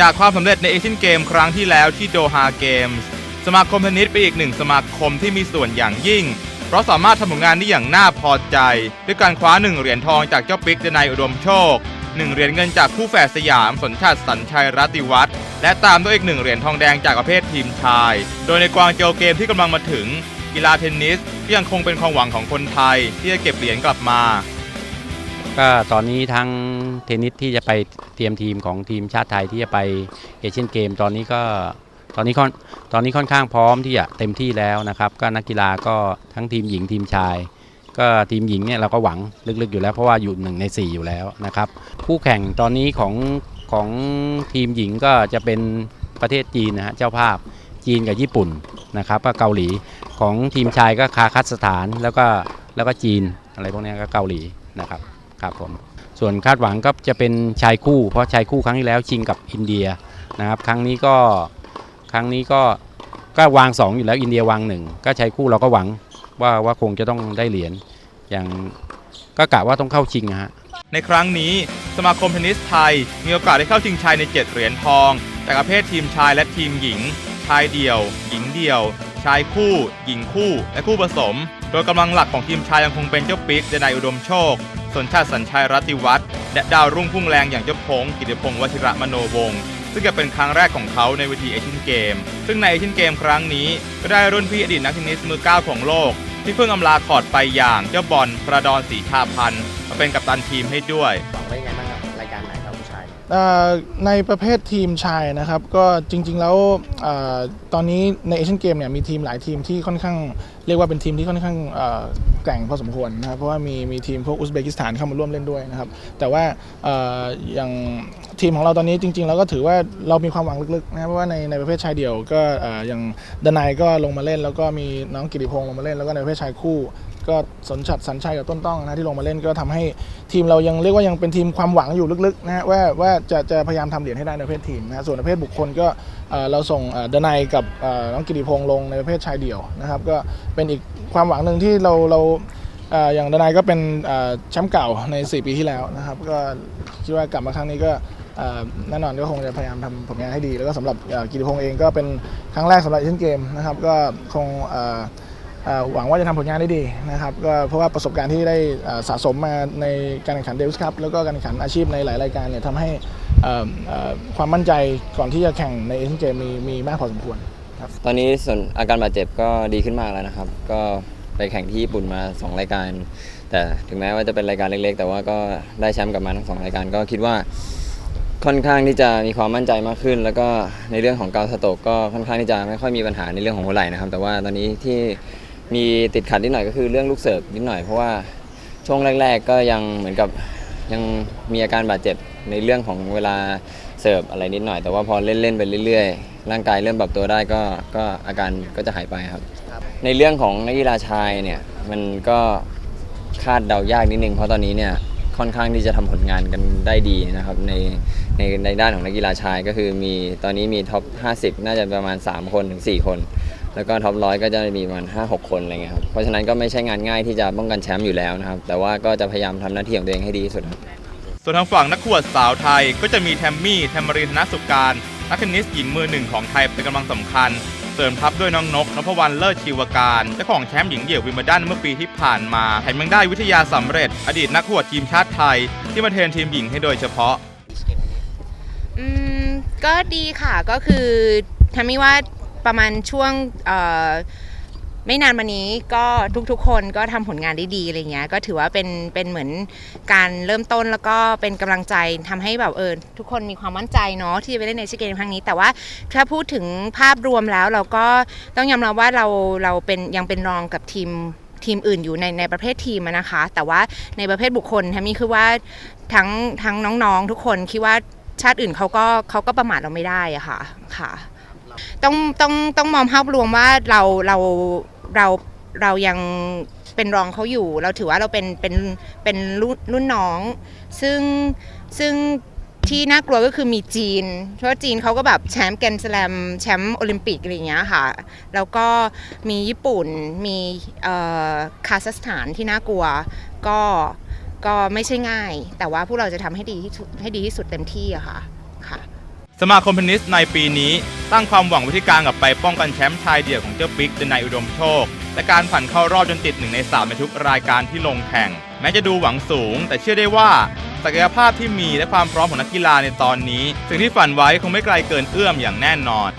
จากความสำเร็จในเอเชียนเกมครั้งที่แล้วที่โดฮาเกมส์สมาคมเทนนิสเป็นอีกหนึ่งสมาคมที่มีส่วนอย่างยิ่ง เพราะสามารถทำผลงานได้อย่างน่าพอใจ ด้วยการคว้าหนึ่งเหรียญทองจากเจ้าปิ๊กเดนัยอุดมโชคหนึ่งเหรียญเงินจากคู่แฝดสยามสนชาติสัญชัยรัติวัฒน์และตามด้วยอีกหนึ่งเหรียญทองแดงจากประเภททีมชาย โดยในกวางโจวเกมที่กำลังมาถึง กีฬาเทนนิสก็ยังคงเป็นความหวังของคนไทยที่จะเก็บเหรียญกลับมา ก็ตอนนี้ทั้ง เทนนิสที่จะไปเตรียมทีมของทีมชาติไทยที่จะไปเอเชียนเกมตอนนี้ก็ตอนนี้ค่อนตอนนี้ค่อนข้างพร้อมที่จะเต็มที่แล้วนะครับ ก็นักกีฬาก็ทั้งทีมหญิงทีมชาย ก็ทีมหญิงเนี่ยเราก็หวังลึกๆอยู่แล้วเพราะว่าอยู่หนึ่งใน 4 อยู่แล้วนะครับคู่แข่งตอนนี้ของของทีมหญิงก็จะเป็นประเทศจีนนะฮะเจ้าภาพจีนกับญี่ปุ่นนะครับก็เกาหลีของทีมชายก็คาคัสถานแล้วก็แล้วก็จีนอะไรพวกนี้ก็เกาหลีนะครับครับผม ส่วนคาดหวังก็จะเป็นชายคู่ เพราะชายคู่ครั้งที่แล้วชิงกับอินเดียนะครับครั้งนี้ก็ครั้งนี้ก็ก็วาง 2 อยู่แล้วอินเดียวางหนึ่งก็ชายคู่เราก็หวังว่าว่าคงจะต้องได้เหรียญอย่างก็กะว่าต้องเข้าชิงอะฮะในครั้งนี้สมาคมเทนนิสไทย มีโอกาสได้เข้าชิงชัยใน 7 เหรียญทอง จากประเภททีมชายและทีมหญิง ชายเดี่ยว หญิงเดี่ยว ชายคู่ หญิงคู่ และคู่ผสม โดยกำลังหลักของทีมชายยังคงเป็นเจ้าปิ๊กเดนัยอุดมโชค นชาติสัญชัยรัติวัฒน์และดาวรุ่งพุ่งแรงอย่างเจ้าพงศ์กิติพงศ์วชิระมโนวงศ์ซึ่งจะเป็นครั้งแรกของเขาในเวทีเอเชียนเกม ซึ่งในเอเชียนเกมครั้งนี้ก็ได้รุ่นพี่อดีตนักเทนนิสมือเก้าของโลก ที่เพิ่งอำลาคอร์ดไปอย่างเจ้าบอลประดอนสีชาพันธ์มาเป็นกัปตันทีมให้ด้วยหวังไว้ยังไงบ้าง ในประเภททีมชายนะครับ ก็จริง ๆ แล้วอตอนนี้ในเอเชียนเกมเนี่ยมีทีมหลายทีมที่ค่อนข้างเรียกว่าเป็นทีมที่ค่อนข้างแกร่งพอสมควรนะครับเพราะว่ามีมีทีมพวกอุซเบกิสถานเข้ามาร่วมเล่นด้วยนะครับ แต่ว่าออย่างทีมของเราตอนนี้จริง ๆ แล้วก็ถือว่าเรามีความหวังลึกๆนะครับเพราะว่าในในประเภทชายเดี่ยวก็เอ่ออย่างดนายก็ลงมาเล่น แล้วก็มีน้องกิติพงศ์ลงมาเล่นแล้วก็ในประเภทชายคู่ ก็สนชัดสัญชัยกับต้นต้องนะที่ลงมาเล่นก็ทำให้ทีมเรายังเรียกว่ายังเป็นทีมความหวังอยู่ลึกๆนะฮะว่าว่าจะจะพยายามทำเหรียญให้ได้ในประเภททีมนะฮะส่วนประเภทบุคคลก็เราส่งเอ่อเดนัยกับน้องกิติพงษ์ลงในประเภทชายเดี่ยวนะครับก็เป็นอีกความหวังหนึ่งที่เราเราอย่างเดนัยก็เป็นแชมป์เก่าใน 4 ปีที่แล้วนะครับ ก็คิดว่ากลับมาครั้งนี้ก็เอ่อแน่นอนก็คงจะพยายามทำผลงานให้ดี แล้วก็สำหรับกิติพงษ์เองก็เป็นครั้งแรกสำหรับเชียนเกมนะครับ ก็คง หวังว่าจะทำผลงานได้ดีนะครับก็เพราะว่าประสบการณ์ที่ได้สะสมมาในการแข่งขันเดวิสคัพแล้วก็การแข่งขันอาชีพในหลายรายการเนี่ยทำให้ความมั่นใจก่อนที่จะแข่งในเอเชียนเกมมีมีมากพอสมควรครับตอนนี้ส่วนอาการบาดเจ็บก็ดีขึ้นมากแล้วนะครับ ก็ไปแข่งที่ญี่ปุ่นมา 2 รายการ แต่ถึงแม้ว่าจะเป็นรายการเล็กๆ แต่ว่าก็ได้แชมป์กลับมาทั้งสองรายการก็คิดว่าค่อนข้างที่จะมีความมั่นใจมากขึ้น แล้วก็ในเรื่องของกาสโตกก็ค่อนข้างที่จะไม่ค่อยมีปัญหาในเรื่องของหัวไหล่นะครับ แต่ว่าตอนนี้ที่ มีติดขัดนิดหน่อยก็คือเรื่องลูกเสิร์ฟนิดหน่อยเพราะว่าช่วงแรก ๆ ก็ยังเหมือนกับยังมีอาการบาดเจ็บในเรื่องของเวลาเสิร์ฟอะไรนิดหน่อย แต่ว่าพอเล่นๆไปเรื่อยๆ ร่างกายเริ่มปรับตัวได้ก็ก็อาการก็จะหายไปครับ ในเรื่องของนักกีฬาชายเนี่ยมันก็คาดเดายากนิดนึงเพราะตอนนี้เนี่ยค่อนข้างที่จะทำผลงานกันได้ดีนะครับในในในด้านของนักกีฬาชายก็คือมีตอนนี้มีท็อป 50 น่าจะประมาณ 3 คนถึง 4 คน แล้วก็ท็อปร้อยก็จะมีประมาณ5-6 คนอะไรเงี้ยครับเพราะฉะนั้นก็ไม่ใช่งานง่ายที่จะป้องกันแชมป์อยู่แล้วนะครับแต่ว่าก็จะพยายามทำหน้าที่ของตัวเองให้ดีที่สุดครับส่วนทางฝั่งนักขวดสาวไทยก็จะมีแทมมี่แทมมารินธนสุการนักเทนนิสหญิงมือหนึ่งของไทยเป็นกำลังสำคัญเสริมทัพด้วยน้องนกนพวรรณเลิศชีวการเจ้าของแชมป์หญิงเดี่ยววิมเบิลดันเมื่อปีที่ผ่านมาแถมยังได้วิทยาสำเร็จ อดีตนักขวดทีมชาติไทย ที่มาเทรนทีมหญิงให้โดยเฉพาะ อืมก็ดีค่ะก็คือทำให้ว่า ประมาณช่วงไม่นานมานี้ก็ทุกๆ คนก็ทำผลงานได้ดีอะไรเงี้ย ก็ถือว่าเป็นเป็นเหมือนการเริ่มต้นแล้วก็เป็นกำลังใจทำให้แบบเออทุกคนมีความมั่นใจเนาะที่จะไปเล่นในเอเชียเกมครั้งนี้ แต่ว่าถ้าพูดถึงภาพรวมแล้วเราก็ต้องยอมรับว่าเราเราเป็นยังเป็นรองกับทีมทีมอื่นอยู่ในในประเภททีมนะคะ แต่ว่าในประเภทบุคคลทำนี่คือว่าทั้งทั้งน้องๆทุกคนคิดว่าชาติอื่นเขาก็เขาก็ประมาทเราไม่ได้อะค่ะค่ะ ต้องต้องต้องมองภาพรวมว่าเราเราเราเรายังเป็นรองเขาอยู่ เราถือว่าเราเป็นเป็นเป็นรุ่นรุ่นน้อง ซึ่งซึ่งที่น่ากลัวก็คือมีจีน เพราะจีนเขาก็แบบแชมป์แกนสแลมแชมป์โอลิมปิกอะไรอย่างเงี้ยค่ะ แล้วก็มีญี่ปุ่นมีอ่อคาซัคสถานที่น่ากลัว ก็ก็ไม่ใช่ง่าย แต่ว่าพวกเราจะทำให้ดีที่สุดให้ดีที่สุดเต็มที่อะค่ะค่ะ สมาคมเทนนิสในปีนี้ตั้งความหวังไว้ที่การกลับไปป้องกันแชมป์ชายเดี่ยวของเจ้าปิ๊กเดนายอุดมโชค และการผ่านเข้ารอบจนติดหนึ่งในสามในทุกรายการที่ลงแข่ง แม้จะดูหวังสูง แต่เชื่อได้ว่าศักยภาพที่มีและความพร้อมของนักกีฬาในตอนนี้ สิ่งที่ฝันไว้คงไม่ไกลเกินเอื้อมอย่างแน่นอน